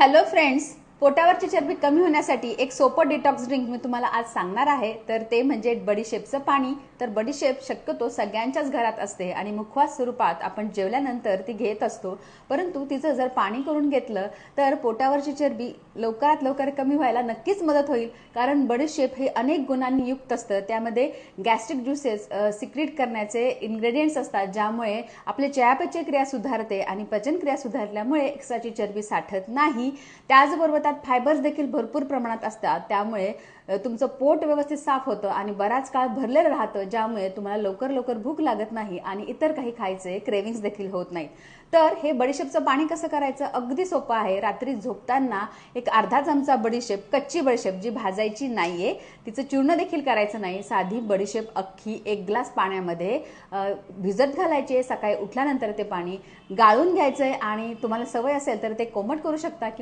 Hello friends, पोटावरची चरबी कमी होण्यासाठी एक सोपं डिटॉक्स ड्रिंक मी तुम्हाला आज सांगणार आहे. तर ते म्हणजे बडीशेपचं पाणी. तर बडीशेप शक्यतो सगळ्यांच्याच घरात असते आणि मुखवास स्वरूपात आपण जेवल्यानंतर ती घेत असतो. परंतु तिचं जर पाणी करून घेतलं तर पोटावरची चरबी लवकरात लवकर कमी व्हायला नक्कीच मदत होईल. कारण बडीशेप हे अनेक गुणांनी युक्त असतं. त्यामध्ये गॅस्ट्रिक ज्युसेस सिक्रीट करण्याचे इन्ग्रेडियंट्स असतात ज्यामुळे आपले चयापचय क्रिया सुधारते आणि पचनक्रिया सुधारल्यामुळे एक्स्ट्राची चरबी साठत नाही. त्याचबरोबर त्यात फायबर्स देखील भरपूर प्रमाणात असतात. त्यामुळे तुमचं पोट व्यवस्थित साफ होतं आणि बराच काळ भरलेलं राहतं ज्यामुळे तुम्हाला लवकर लवकर भूक लागत नाही आणि इतर काही खायचे क्रेविंग्स देखील होत नाहीत. तर हे बडीशेपचं पाणी कसं करायचं? अगदी सोपं आहे. रात्री झोपताना एक अर्धा चमचा बडीशेप कच्ची बडीशेप जी भाजायची नाहीये तिचं चूर्ण देखील करायचं नाही. साधी बडीशेप अख्खी एक ग्लास पाण्यामध्ये भिजत घालायचे सकाळी उठल्यानंतर ते पाणी गाळून घ्यायचंय आणि तुम्हाला सवय असेल तर ते कोमट करू शकता किंवा